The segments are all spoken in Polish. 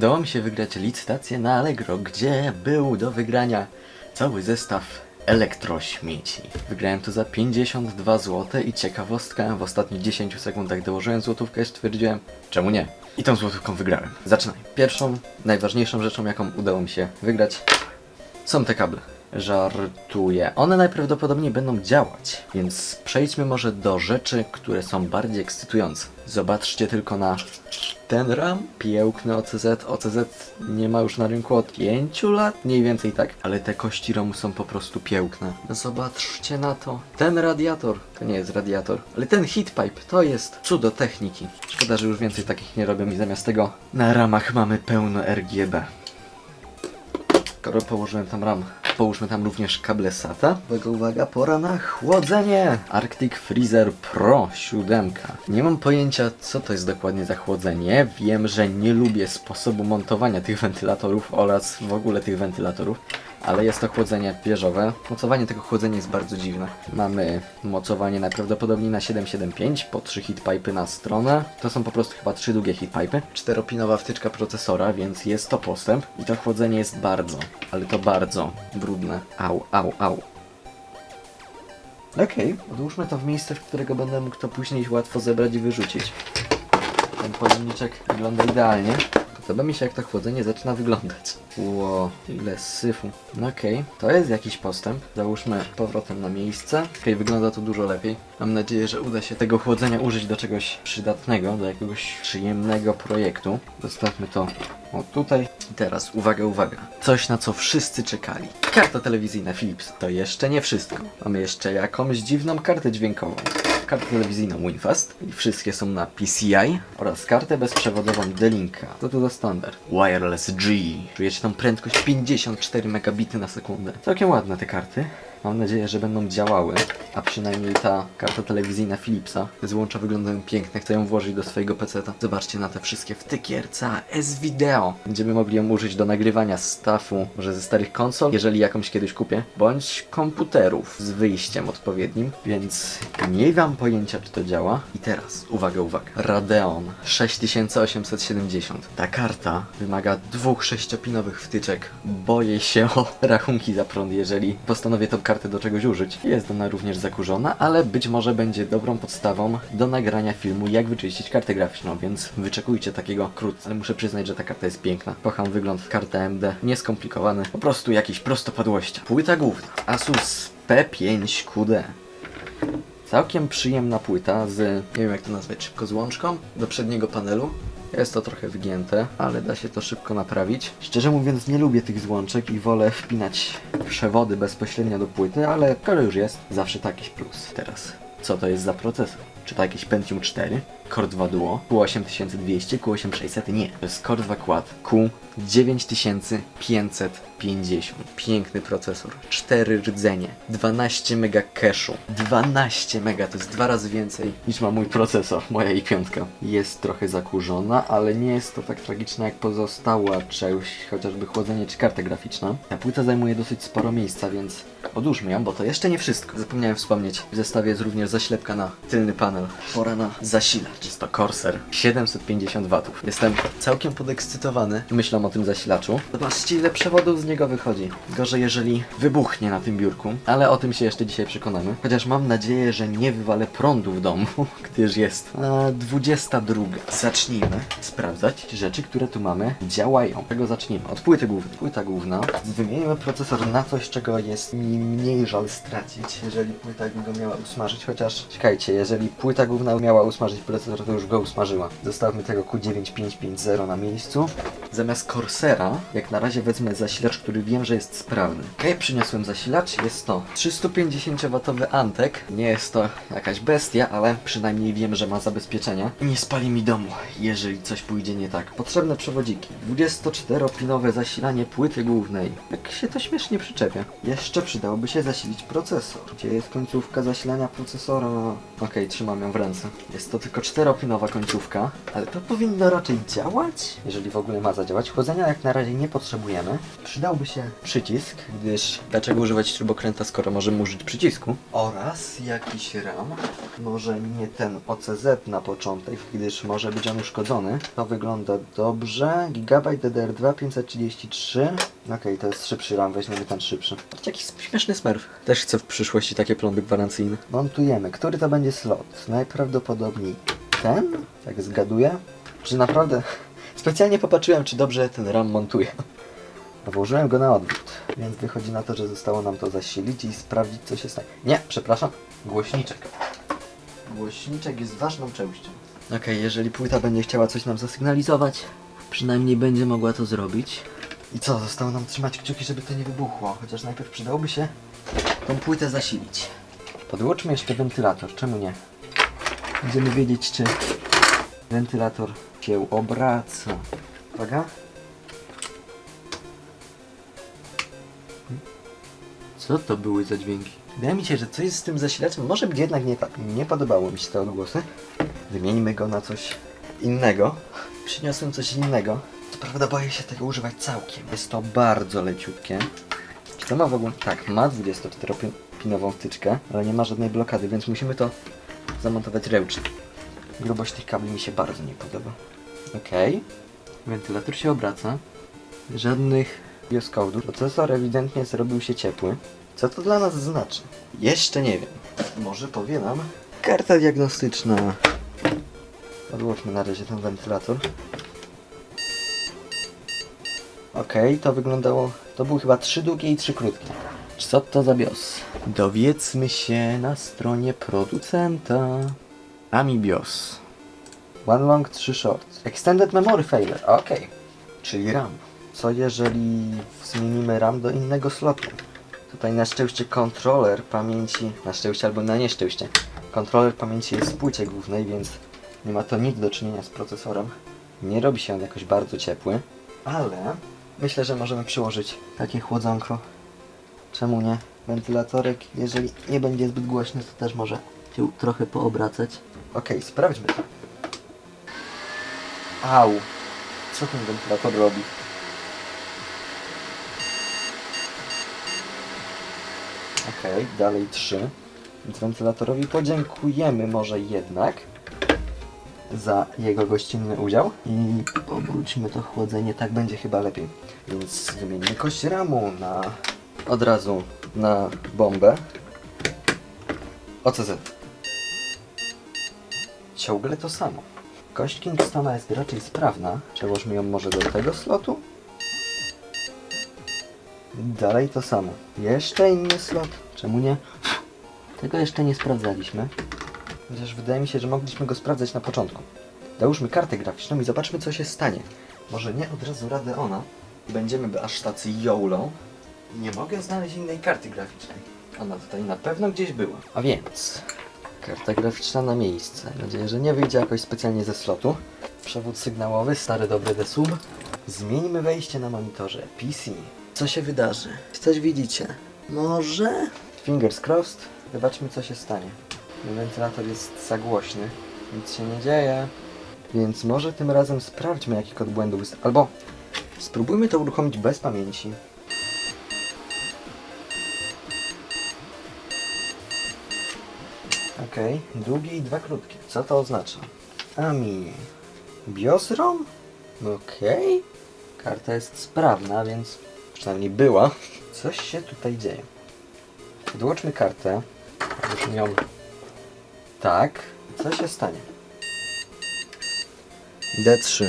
Udało mi się wygrać licytację na Allegro, gdzie był do wygrania cały zestaw elektrośmieci. Wygrałem to za 52 zł i ciekawostka, w ostatnich 10 sekundach dołożyłem złotówkę i stwierdziłem, czemu nie? I tą złotówką wygrałem. Zaczynaj. Pierwszą, najważniejszą rzeczą, jaką udało mi się wygrać, są te kable. Żartuję. One najprawdopodobniej będą działać, więc przejdźmy może do rzeczy, które są bardziej ekscytujące. Zobaczcie tylko na ten RAM. Piękny OCZ. OCZ nie ma już na rynku od 5 lat, mniej więcej tak, ale te kości ROMu są po prostu piękne. Zobaczcie na to. Ten radiator, to nie jest radiator, ale ten heatpipe to jest cudo techniki. Szkoda, że już więcej takich nie robią i zamiast tego na ramach mamy pełno RGB. Skoro położyłem tam RAM, połóżmy tam również kable SATA. Uwaga, uwaga, pora na chłodzenie! Arctic Freezer Pro 7. Nie mam pojęcia, co to jest dokładnie za chłodzenie. Wiem, że nie lubię sposobu montowania tych wentylatorów oraz w ogóle tych wentylatorów. Ale jest to chłodzenie wieżowe. Mocowanie tego chłodzenia jest bardzo dziwne. Mamy mocowanie najprawdopodobniej na 775 po 3 heatpipy na stronę. To są po prostu chyba 3 długie heatpipy. Czteropinowa wtyczka procesora, więc jest to postęp. I to chłodzenie jest bardzo, ale to bardzo brudne. Au, au, au. Okej, odłóżmy to w miejsce, w którego będę mógł to później łatwo zebrać i wyrzucić. Ten pojemniczek wygląda idealnie. Podoba mi się jak to chłodzenie zaczyna wyglądać. Ło, ile syfu. No Okej, to jest jakiś postęp. Załóżmy powrotem na miejsce. Okej, wygląda to dużo lepiej. Mam nadzieję, że uda się tego chłodzenia użyć do czegoś przydatnego, do jakiegoś przyjemnego projektu. Zostawmy to o tutaj. I teraz, uwaga, uwaga. Coś na co wszyscy czekali. Karta telewizyjna Philips. To jeszcze nie wszystko. Mamy jeszcze jakąś dziwną kartę dźwiękową kartę telewizyjną Winfast i wszystkie są na PCI oraz kartę bezprzewodową D-Linka. Co to za standard? Wireless G. Czujecie tą prędkość 54 megabity na sekundę. Całkiem ładne te karty. Mam nadzieję, że będą działały, a przynajmniej ta karta telewizyjna Philipsa. Złącza wyglądają piękne, chcę ją włożyć do swojego peceta. Zobaczcie na te wszystkie wtyki RCA, S-Video. Będziemy mogli ją użyć do nagrywania staffu, może ze starych konsol, jeżeli jakąś kiedyś kupię, bądź komputerów z wyjściem odpowiednim, więc nie mam pojęcia, czy to działa. I teraz, uwaga, uwaga, Radeon 6870. Ta karta wymaga dwóch sześciopinowych wtyczek. Boję się o rachunki za prąd, jeżeli postanowię kartę do czegoś użyć. Jest ona również zakurzona, ale być może będzie dobrą podstawą do nagrania filmu, jak wyczyścić kartę graficzną, więc wyczekujcie takiego wkrótce. Ale muszę przyznać, że ta karta jest piękna. Kocham wygląd karty AMD, nieskomplikowany, po prostu jakiś prostopadłość. Płyta główna Asus P5QD. Całkiem przyjemna płyta z, nie wiem jak to nazwać, szybko złączką do przedniego panelu. Jest to trochę wygięte, ale da się to szybko naprawić. Szczerze mówiąc nie lubię tych złączek i wolę wpinać przewody bezpośrednio do płyty, ale skoro już jest, zawsze to jakiś plus. Teraz, co to jest za procesor? Czy to jakieś Pentium 4, Core 2 Duo, Q8200, Q8600? Nie, to jest Core 2 Quad, Q9550. Piękny procesor, 4 rdzenie, 12 mega cache'u. 12 mega, to jest dwa razy więcej niż ma mój procesor, moja i5. Jest trochę zakurzona, ale nie jest to tak tragiczne jak pozostała część, chociażby chłodzenie czy karta graficzna. Ta płyta zajmuje dosyć sporo miejsca, więc odłóżmy ją, bo to jeszcze nie wszystko. Zapomniałem wspomnieć, w zestawie jest również zaślepka na tylny panel. Pora na zasilacz. Jest to Corsair 750 W. Jestem całkiem podekscytowany myślą o tym zasilaczu. Zobaczcie ile przewodów z niego wychodzi. Gorzej jeżeli wybuchnie na tym biurku, ale o tym się jeszcze dzisiaj przekonamy. Chociaż mam nadzieję, że nie wywalę prądu w domu, gdyż jest a, 22. Zacznijmy sprawdzać rzeczy, które tu mamy działają. Czego zacznijmy? Od płyty głównej. Płyta główna. Wymienimy procesor na coś, czego jest mi mniej żal stracić, jeżeli płyta go miała usmażyć. Chociaż czekajcie, jeżeli płyta główna miała usmażyć procesor, to już go usmażyła. Zostawmy tego Q9550 na miejscu. Zamiast Corsera, jak na razie wezmę zasilacz, który wiem, że jest sprawny. Okej, przyniosłem zasilacz. Jest to 350W Antek. Nie jest to jakaś bestia, ale przynajmniej wiem, że ma zabezpieczenie. I nie spali mi domu, jeżeli coś pójdzie nie tak. Potrzebne przewodziki. 24-pinowe zasilanie płyty głównej. Jak się to śmiesznie przyczepia. Jeszcze przydałoby się zasilić procesor. Gdzie jest końcówka zasilania procesora? Okej, trzymam ją w ręce. Jest to tylko 4 czteropinowa końcówka, ale to powinno raczej działać, jeżeli w ogóle ma zadziałać. Chłodzenia jak na razie nie potrzebujemy. Przydałby się przycisk, gdyż dlaczego używać śrubokręta, skoro możemy użyć przycisku? Oraz jakiś RAM, może nie ten OCZ na początek, gdyż może być on uszkodzony. To wygląda dobrze. Gigabyte DDR2 533. Okej, to jest szybszy RAM, weźmiemy ten szybszy. Jakiś śmieszny smerf. Też chcę w przyszłości takie plomby gwarancyjne. Montujemy. Który to będzie slot? Najprawdopodobniej ten? Tak zgaduję. Czy naprawdę... Specjalnie popatrzyłem, czy dobrze ten RAM montuje. Włożyłem go na odwrót, więc wychodzi na to, że zostało nam to zasilić i sprawdzić, co się stanie. Nie, przepraszam. Głośniczek. Głośniczek jest ważną częścią. Okej, jeżeli płyta będzie chciała coś nam zasygnalizować, przynajmniej będzie mogła to zrobić. I co, zostało nam trzymać kciuki, żeby to nie wybuchło, chociaż najpierw przydałoby się tą płytę zasilić. Podłączmy jeszcze wentylator, czemu nie? Będziemy wiedzieć, czy wentylator się obraca. Uwaga. Co to były za dźwięki? Wydaje mi się, że coś z tym zasilaczem może być jednak nie tak. Nie podobało mi się te odgłosy. Wymieńmy go na coś innego. Przyniosłem coś innego. Co prawda boję się tego używać całkiem. Jest to bardzo leciutkie. Czy to ma w ogóle... Tak, ma 24-pinową wtyczkę, ale nie ma żadnej blokady, więc musimy to zamontować ręcznie. Grubość tych kabli mi się bardzo nie podoba. Okej. Wentylator się obraca. Żadnych bioskodów. Procesor ewidentnie zrobił się ciepły. Co to dla nas znaczy? Jeszcze nie wiem. Może powie nam karta diagnostyczna. Odłóżmy na razie ten wentylator. Okej, to wyglądało... To były chyba trzy długie i trzy krótkie. Co to za BIOS? Dowiedzmy się na stronie producenta. AMI BIOS. One long, trzy short. Extended memory failure. Okej. Czyli RAM. Co jeżeli zmienimy RAM do innego slotu? Tutaj na szczęście kontroler pamięci, na szczęście albo na nieszczęście, kontroler pamięci jest w płycie głównej, więc nie ma to nic do czynienia z procesorem. Nie robi się on jakoś bardzo ciepły, ale myślę, że możemy przyłożyć takie chłodzonko. Czemu nie? Wentylatorek, jeżeli nie będzie zbyt głośny, to też może się trochę poobracać. Okej, sprawdźmy to. Au! Co ten wentylator robi? Okej, dalej 3. Więc wentylatorowi podziękujemy może jednak za jego gościnny udział i obróćmy to chłodzenie, tak będzie chyba lepiej. Więc zmienimy kość ramu na od razu na bombę. OCZ. Ciągle to samo. Kość Kingstona jest raczej sprawna. Przełożmy ją może do tego slotu. Dalej to samo. Jeszcze inny slot. Czemu nie? Tego jeszcze nie sprawdzaliśmy. Chociaż wydaje mi się, że mogliśmy go sprawdzać na początku. Załóżmy kartę graficzną i zobaczmy co się stanie. Może nie od razu Radeona. I będziemy aż tacy YOLO. Nie mogę znaleźć innej karty graficznej. Ona tutaj na pewno gdzieś była. A więc... Karta graficzna na miejsce. Mam nadzieję, że nie wyjdzie jakoś specjalnie ze slotu. Przewód sygnałowy, stary dobry desub. Zmieńmy wejście na monitorze PC. Co się wydarzy? Coś widzicie? Może? Fingers crossed. Zobaczmy co się stanie. Wentylator jest za głośny. Nic się nie dzieje. Więc może tym razem sprawdźmy jaki kod błędu wysta- Albo spróbujmy to uruchomić bez pamięci. Okej, długie i dwa krótkie. Co to oznacza? AMI. BIOS ROM? Okej. Karta jest sprawna, więc przynajmniej była. Coś się tutaj dzieje. Podłączmy kartę. Podłączmy ją tak. Co się stanie? D3.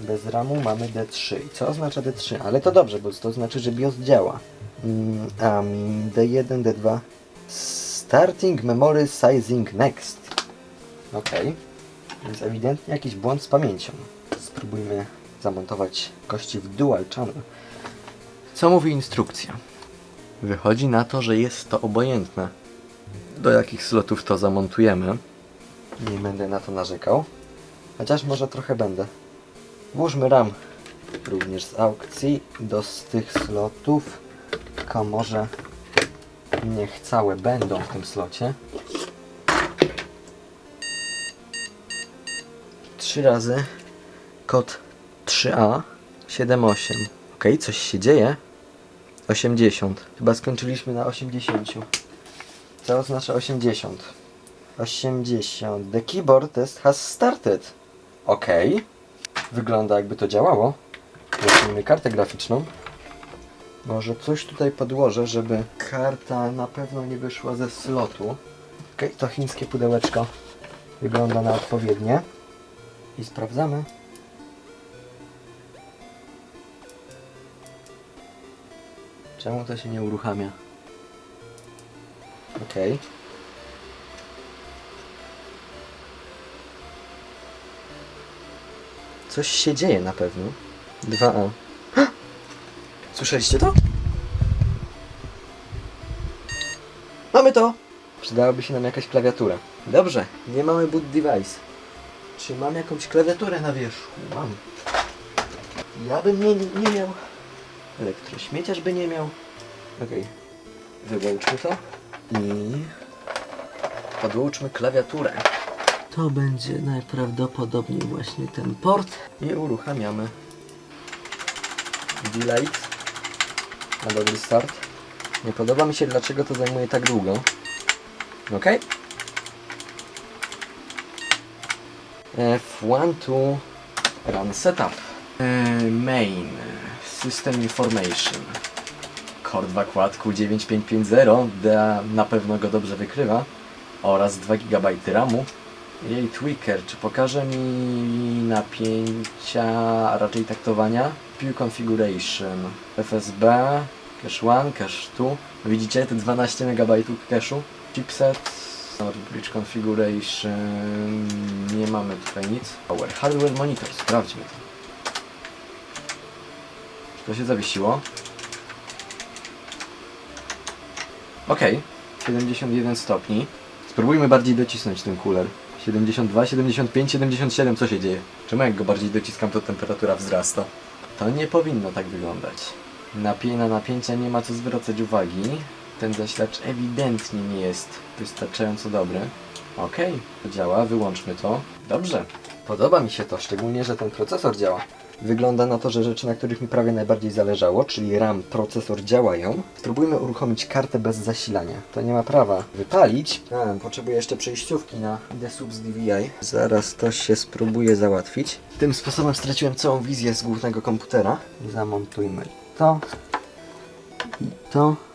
Bez ramu mamy D3. I co oznacza D3? Ale to dobrze, bo to znaczy, że BIOS działa. Mi D1, D2. Starting memory sizing next. Ok. Więc ewidentnie jakiś błąd z pamięcią. Spróbujmy zamontować kości w dual channel. Co mówi instrukcja? Wychodzi na to, że jest to obojętne. Do jakich slotów to zamontujemy. Nie będę na to narzekał. Chociaż może trochę będę. Włóżmy RAM również z aukcji do z tych slotów. Tylko może Niech całe będą w tym slocie. Trzy razy kod 3A 78. Ok, coś się dzieje. 80. Chyba skończyliśmy na 80. Co oznacza 80? 80. The keyboard test has started. Ok. Wygląda jakby to działało. Weźmiemy kartę graficzną. Może coś tutaj podłożę, żeby karta na pewno nie wyszła ze slotu. Ok, to chińskie pudełeczko wygląda na odpowiednie. I sprawdzamy. Czemu to się nie uruchamia? Okej. Coś się dzieje na pewno. 2A. Słyszeliście to? Mamy to! Przydałaby się nam jakaś klawiatura. Dobrze, nie mamy boot device. Czy mam jakąś klawiaturę na wierzchu? Mam. Ja bym nie, nie miał. Elektrośmieciarz by nie miał. Okej. Wyłączmy to. I podłączmy klawiaturę. To będzie najprawdopodobniej właśnie ten port. I uruchamiamy. Delete. Na dobry start. Nie podoba mi się dlaczego to zajmuje tak długo. Ok. F1 to run setup. E, Main. System information. Core 2 Quad Q9550 da na pewno go dobrze wykrywa oraz 2 GB RAMu. Jej tweaker, czy pokaże mi napięcia, a raczej taktowania? View configuration, FSB, cache 1, cache 2. Widzicie te 12 MB cache'u? Chipset, Node bridge configuration, nie mamy tutaj nic. Power hardware monitor, sprawdźmy to. Czy to się zawiesiło? Ok, 71 stopni. Spróbujmy bardziej docisnąć ten cooler. 72, 75, 77, co się dzieje? Czemu jak go bardziej dociskam, to temperatura wzrasta? To nie powinno tak wyglądać. Napie na napięcia nie ma co zwracać uwagi. Ten zasilacz ewidentnie nie jest wystarczająco dobry. Okej, to działa, wyłączmy to. Dobrze. Podoba mi się to, szczególnie, że ten procesor działa. Wygląda na to, że rzeczy, na których mi prawie najbardziej zależało, czyli RAM, procesor działają. Spróbujmy uruchomić kartę bez zasilania. To nie ma prawa wypalić. A, potrzebuję jeszcze przejściówki na Desubs DVI. Zaraz to się spróbuję załatwić. Tym sposobem straciłem całą wizję z głównego komputera. Zamontujmy to. I to.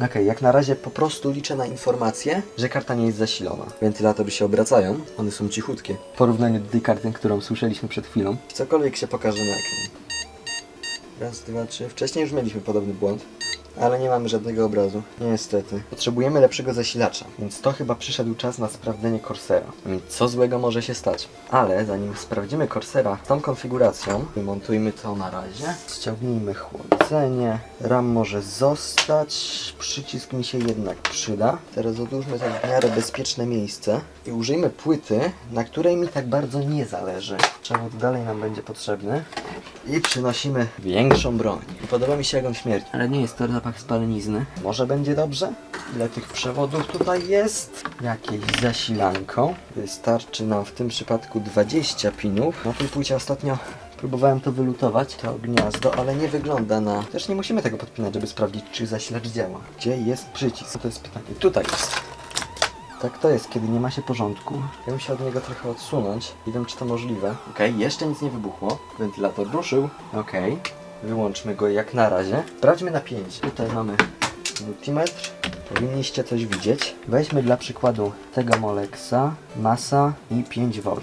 Okej, jak na razie po prostu liczę na informację, że karta nie jest zasilona. Wentylatory się obracają, one są cichutkie. W porównaniu do tej karty, którą słyszeliśmy przed chwilą. Cokolwiek się pokaże na ekranie. Raz, dwa, trzy. Wcześniej już mieliśmy podobny błąd. Ale nie mamy żadnego obrazu. Niestety. Potrzebujemy lepszego zasilacza, więc to chyba przyszedł czas na sprawdzenie Corsera. Co złego może się stać? Ale zanim sprawdzimy Corsera tą konfiguracją, wymontujmy to na razie. Ściągnijmy chłodzenie. RAM może zostać. Przycisk mi się jednak przyda. Teraz odłóżmy to w miarę bezpieczne miejsce i użyjmy płyty, na której mi tak bardzo nie zależy. Przewód dalej nam będzie potrzebny. I przynosimy większą broń. Podoba mi się jak on. Ale nie jest to zapach spalenizny. Może będzie dobrze? Ile tych przewodów tutaj jest? Jakieś zasilanko. Wystarczy nam w tym przypadku 20 pinów. Na tej płycie ostatnio próbowałem to wylutować, to gniazdo, ale nie wygląda na... Też nie musimy tego podpinać, żeby sprawdzić, czy zasilacz działa. Gdzie jest przycisk? To jest pytanie. Tutaj jest. Tak to jest, kiedy nie ma się porządku. Ja bym się od niego trochę odsunąć. Nie wiem, czy to możliwe. Okej, jeszcze nic nie wybuchło. Wentylator ruszył. Okej. Wyłączmy go jak na razie. Sprawdźmy napięcie. Tutaj mamy multimetr. Powinniście coś widzieć. Weźmy dla przykładu tego Molexa, masa i 5 V.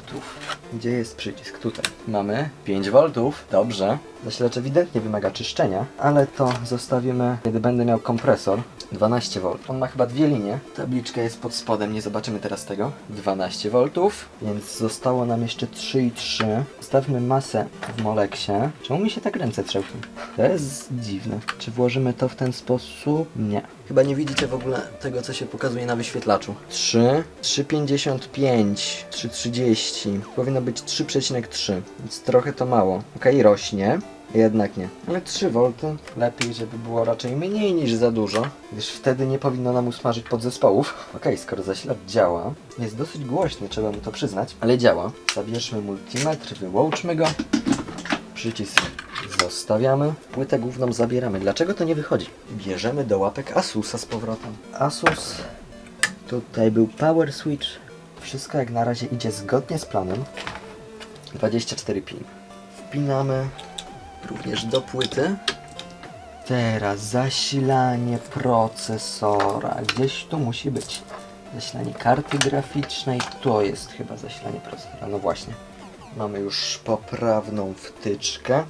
Gdzie jest przycisk? Tutaj. Mamy 5 V. Dobrze. Zasilacz ewidentnie wymaga czyszczenia, ale to zostawimy, kiedy będę miał kompresor. 12 V. On ma chyba dwie linie. Tabliczka jest pod spodem, nie zobaczymy teraz tego. 12 V, więc zostało nam jeszcze 3 i 3. Stawmy masę w Moleksie. Czemu mi się tak ręce trzęsą? To jest dziwne. Czy włożymy to w ten sposób? Nie. Chyba nie widzicie w ogóle tego, co się pokazuje na wyświetlaczu. 3, 3,55, 3,30. Powinno być 3,3, więc trochę to mało. Ok, rośnie. Jednak nie. Ale 3 V lepiej, żeby było raczej mniej niż za dużo, gdyż wtedy nie powinno nam usmażyć podzespołów. Okej, skoro zasilacz działa, jest dosyć głośny, trzeba mu to przyznać, ale działa. Zabierzmy multimetr, wyłączmy go. Przycisk zostawiamy. Płytę główną zabieramy. Dlaczego to nie wychodzi? Bierzemy do łapek Asusa z powrotem. Asus. Tutaj był power switch. Wszystko jak na razie idzie zgodnie z planem. 24 pin. Wpinamy również do płyty. Teraz zasilanie procesora. Gdzieś tu musi być. Zasilanie karty graficznej. To jest chyba zasilanie procesora. No właśnie. Mamy już poprawną wtyczkę.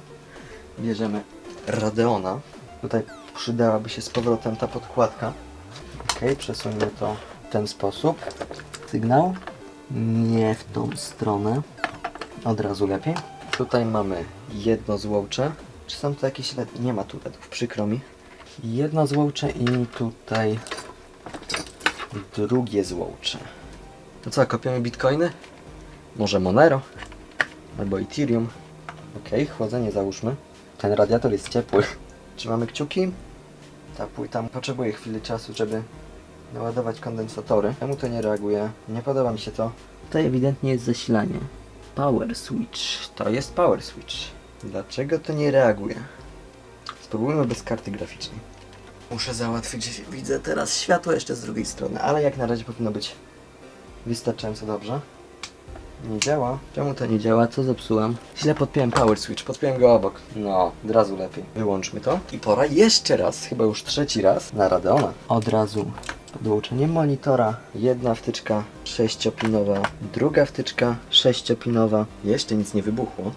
Bierzemy Radeona. Tutaj przydałaby się z powrotem ta podkładka. Ok, przesuńmy to w ten sposób. Sygnał. Nie w tą stronę. Od razu lepiej. Tutaj mamy jedno złącze. Czy są to jakieś LED? Nie ma tu LEDów, przykro mi. Jedno złącze i tutaj drugie złącze. To co, kopiemy bitcoiny? Może Monero? Albo Ethereum? Ok, chłodzenie załóżmy. Ten radiator jest ciepły. Trzymamy kciuki. Ta płyta potrzebuje chwili czasu, żeby naładować kondensatory. Czemu to nie reaguje? Nie podoba mi się to. Tutaj ewidentnie jest zasilanie. Power switch. To jest power switch. Dlaczego to nie reaguje? Spróbujmy bez karty graficznej. Muszę załatwić, widzę teraz światło jeszcze z drugiej strony, ale jak na razie powinno być wystarczająco dobrze. Nie działa. Czemu to nie działa? Co zepsułem? Źle podpiąłem power switch, podpiąłem go obok. No, od razu lepiej. Wyłączmy to. I pora jeszcze raz, chyba już trzeci raz, na Radeona. Od razu podłączenie monitora. Jedna wtyczka sześciopinowa, druga wtyczka sześciopinowa. Jeszcze nic nie wybuchło.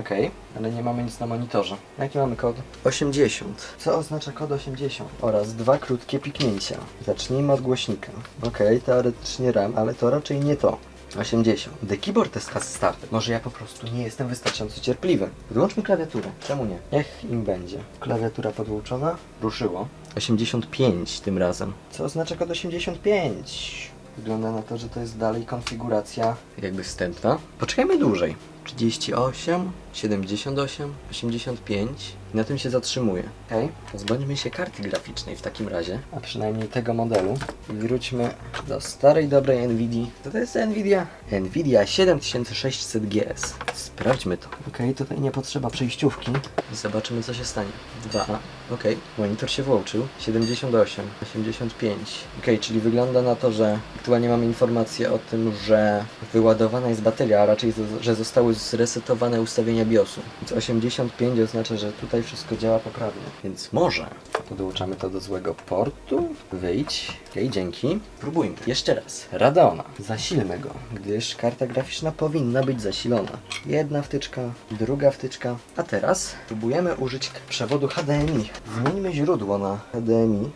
Okej, ale nie mamy nic na monitorze. Jaki mamy kod? 80. Co oznacza kod 80? Oraz dwa krótkie piknięcia. Zacznijmy od głośnika. Okej, teoretycznie RAM, ale to raczej nie to. 80. The keyboard test has started. Może ja po prostu nie jestem wystarczająco cierpliwy. Wyłączmy klawiaturę. Czemu nie? Niech im będzie. Klawiatura podłączona. Ruszyło. 85 tym razem. Co oznacza kod 85? Wygląda na to, że to jest dalej konfiguracja jakby wstępna. Poczekajmy dłużej. 38, 78, 85. I na tym się zatrzymuje. Okej, pozbądźmy się karty graficznej w takim razie, a przynajmniej tego modelu. I wróćmy do starej, dobrej Nvidia. Co to jest Nvidia? Nvidia 7600 GS. Sprawdźmy to. Okej, tutaj nie potrzeba przejściówki. Zobaczymy co się stanie. 2. Okej, monitor się włączył. 78, 85. Okej, czyli wygląda na to, że aktualnie mamy informację o tym, że wyładowana jest bateria, a raczej, że zostały zresetowane ustawienia BIOSu. Więc 85 oznacza, że tutaj wszystko działa poprawnie. Więc może podłączamy to do złego portu. Wyjdź. Okej, dzięki. Próbujmy. Jeszcze raz. Radeona. Zasilmy go, gdyż karta graficzna powinna być zasilona. Jedna wtyczka, druga wtyczka. A teraz próbujemy użyć przewodu HDMI. Zmieńmy źródło na HDMI.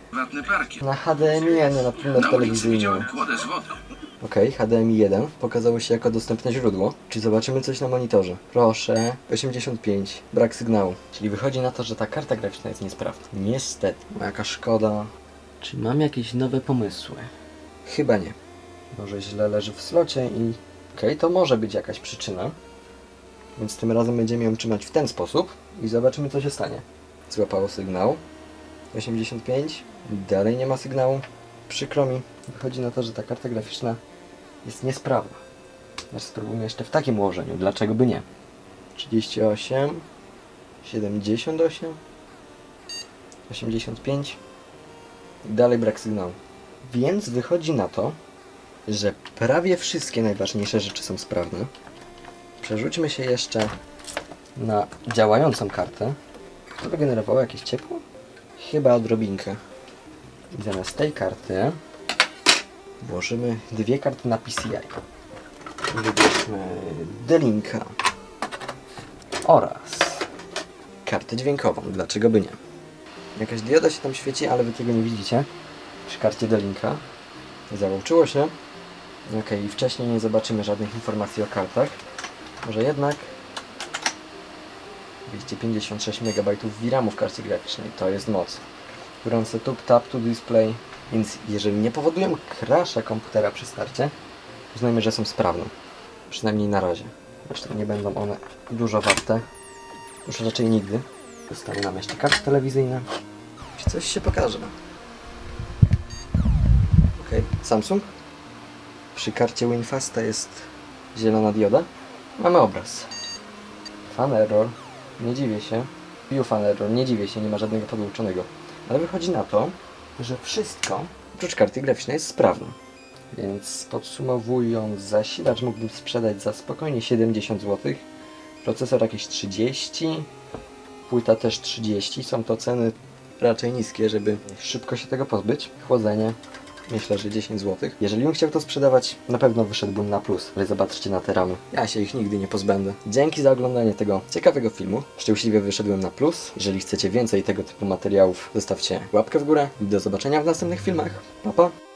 Na HDMI, a nie na Na ulicy Okej, HDMI 1 pokazało się jako dostępne źródło. Czy zobaczymy coś na monitorze? Proszę, 85, brak sygnału. Czyli wychodzi na to, że ta karta graficzna jest niesprawna. Niestety. Jaka szkoda. Czy mam jakieś nowe pomysły? Chyba nie. Może źle leży w slocie i... Okej, to może być jakaś przyczyna. Więc tym razem będziemy ją trzymać w ten sposób i zobaczymy co się stanie. Złapało sygnał. 85. Dalej nie ma sygnału. Przykro mi. Wychodzi na to, że ta karta graficzna jest niesprawna. Teraz spróbujmy jeszcze w takim ułożeniu. Dlaczego by nie? 38, 78, 85 i dalej brak sygnału. Więc wychodzi na to, że prawie wszystkie najważniejsze rzeczy są sprawne. Przerzućmy się jeszcze na działającą kartę. To wygenerowało jakieś ciepło? Chyba odrobinkę. I zamiast tej karty włożymy dwie karty na PCI. Wybierzmy D-Linka oraz kartę dźwiękową. Dlaczego by nie? Jakaś dioda się tam świeci, ale wy tego nie widzicie. Przy karcie D-Linka. Załączyło się. Ok, wcześniej nie zobaczymy żadnych informacji o kartach. Może jednak 256 MB VRAMu w karcie graficznej. To jest moc. Run setup, tap to display. Więc jeżeli nie powodują crasha komputera przy starcie, uznajmy, że są sprawne. Przynajmniej na razie. Zresztą nie będą one dużo warte. Już raczej nigdy. Dostanę nam jeszcze karty telewizyjne. Czy coś się pokaże? Okej, Samsung. Przy karcie WinFasta jest zielona dioda. Mamy obraz. Fan error. Nie dziwię się. View fan error. Nie dziwię się, nie ma żadnego podłączonego. Ale wychodzi na to, że wszystko oprócz karty graficznej jest sprawne. Więc podsumowując, zasilacz mógłbym sprzedać za spokojnie 70 zł. Procesor jakieś 30. Płyta też 30. Są to ceny raczej niskie, żeby szybko się tego pozbyć. Chłodzenie myślę, że 10 zł. Jeżeli bym chciał to sprzedawać, na pewno wyszedłbym na plus. Ale zobaczcie na te ramy. Ja się ich nigdy nie pozbędę. Dzięki za oglądanie tego ciekawego filmu. Szczęśliwie wyszedłem na plus. Jeżeli chcecie więcej tego typu materiałów, zostawcie łapkę w górę do zobaczenia w następnych filmach. Pa pa!